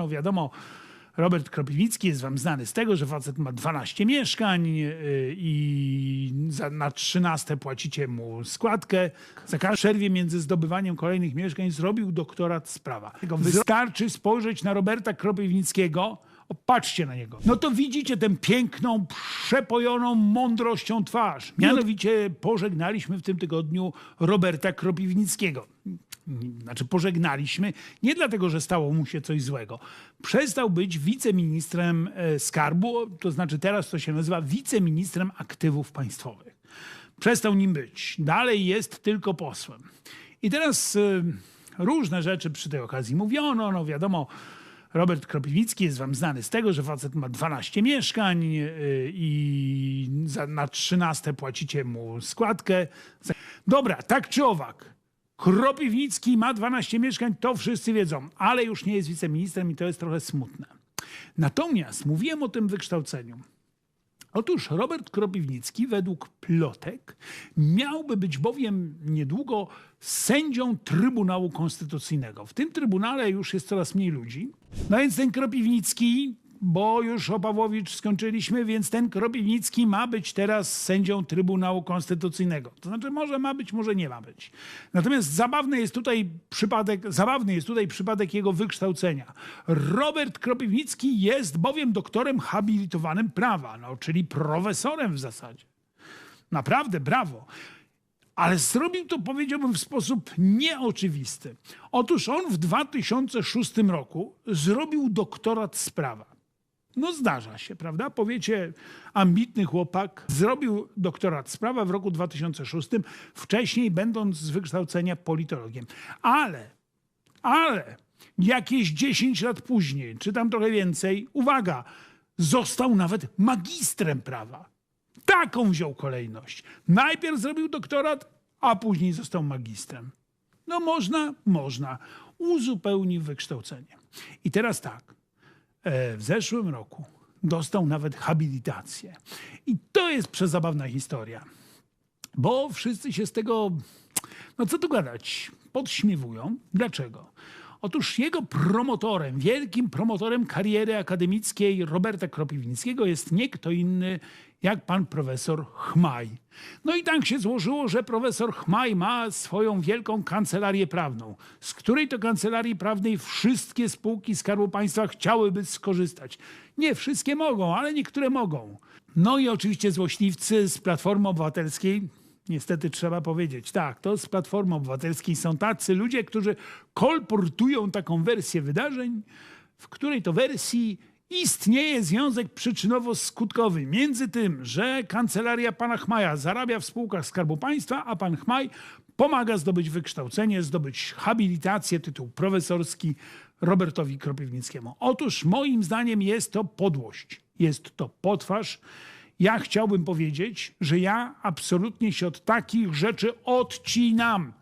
No wiadomo, Robert Kropiwnicki jest wam znany z tego, że facet ma 12 mieszkań yy, i za, na 13 płacicie mu składkę. Za każdą przerwie między zdobywaniem kolejnych mieszkań zrobił doktorat z prawa. Wystarczy spojrzeć na Roberta Kropiwnickiego, o, patrzcie na niego. No to widzicie tę piękną, przepojoną mądrością twarz. Mianowicie pożegnaliśmy w tym tygodniu Roberta Kropiwnickiego znaczy pożegnaliśmy, nie dlatego, że stało mu się coś złego. Przestał być wiceministrem e, skarbu, to znaczy teraz to się nazywa wiceministrem aktywów państwowych. Przestał nim być. Dalej jest tylko posłem. I teraz e, różne rzeczy przy tej okazji mówiono, no wiadomo, Robert Kropiwnicki jest wam znany z tego, że facet ma 12 mieszkań yy, i za, na 13 płacicie mu składkę. Dobra, tak czy owak. Kropiwnicki ma 12 mieszkań, to wszyscy wiedzą, ale już nie jest wiceministrem i to jest trochę smutne. Natomiast mówiłem o tym wykształceniu. Otóż Robert Kropiwnicki, według plotek, miałby być bowiem niedługo sędzią Trybunału Konstytucyjnego. W tym trybunale już jest coraz mniej ludzi. No więc ten Kropiwnicki, bo już o Pawłowicz skończyliśmy, więc ten Kropiwnicki ma być teraz sędzią Trybunału Konstytucyjnego. To znaczy może ma być, może nie ma być. Natomiast zabawny jest tutaj przypadek, zabawny jest tutaj przypadek jego wykształcenia. Robert Kropiwnicki jest bowiem doktorem habilitowanym prawa, no, czyli profesorem w zasadzie. Naprawdę, brawo. Ale zrobił to, powiedziałbym, w sposób nieoczywisty. Otóż on w 2006 roku zrobił doktorat z prawa. No zdarza się, prawda? Powiecie, ambitny chłopak zrobił doktorat z prawa w roku 2006, wcześniej będąc z wykształcenia politologiem. Ale, ale jakieś 10 lat później, czy tam trochę więcej, uwaga, został nawet magistrem prawa. Taką wziął kolejność. Najpierw zrobił doktorat, a później został magistrem. No można, można. Uzupełnił wykształcenie. I teraz tak. E, w zeszłym roku dostał nawet habilitację. I to jest przezabawna historia. Bo wszyscy się z tego, no co tu gadać, podśmiewują. Dlaczego? Otóż jego promotorem, wielkim promotorem kariery akademickiej Roberta Kropiwnickiego jest nie kto inny jak pan profesor Chmaj. No i tak się złożyło, że profesor Chmaj ma swoją wielką kancelarię prawną, z której to kancelarii prawnej wszystkie spółki Skarbu Państwa chciałyby skorzystać. Nie wszystkie mogą, ale niektóre mogą. No i oczywiście złośliwcy z Platformy Obywatelskiej, Niestety trzeba powiedzieć, tak, to z Platformy Obywatelskiej są tacy ludzie, którzy kolportują taką wersję wydarzeń, w której to wersji istnieje związek przyczynowo-skutkowy między tym, że kancelaria pana Chmaja zarabia w spółkach Skarbu Państwa, a pan Chmaj pomaga zdobyć wykształcenie, zdobyć habilitację, tytuł profesorski Robertowi Kropiwnickiemu. Otóż moim zdaniem jest to podłość, jest to potwarz. Ja chciałbym powiedzieć, że ja absolutnie się od takich rzeczy odcinam.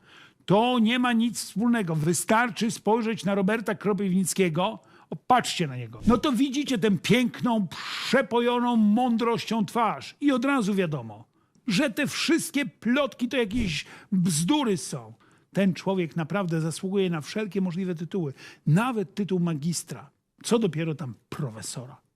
To nie ma nic wspólnego. Wystarczy spojrzeć na Roberta Kropiwnickiego. O, patrzcie na niego. No to widzicie tę piękną, przepojoną mądrością twarz. I od razu wiadomo, że te wszystkie plotki to jakieś bzdury są. Ten człowiek naprawdę zasługuje na wszelkie możliwe tytuły, nawet tytuł magistra. Co dopiero tam profesora.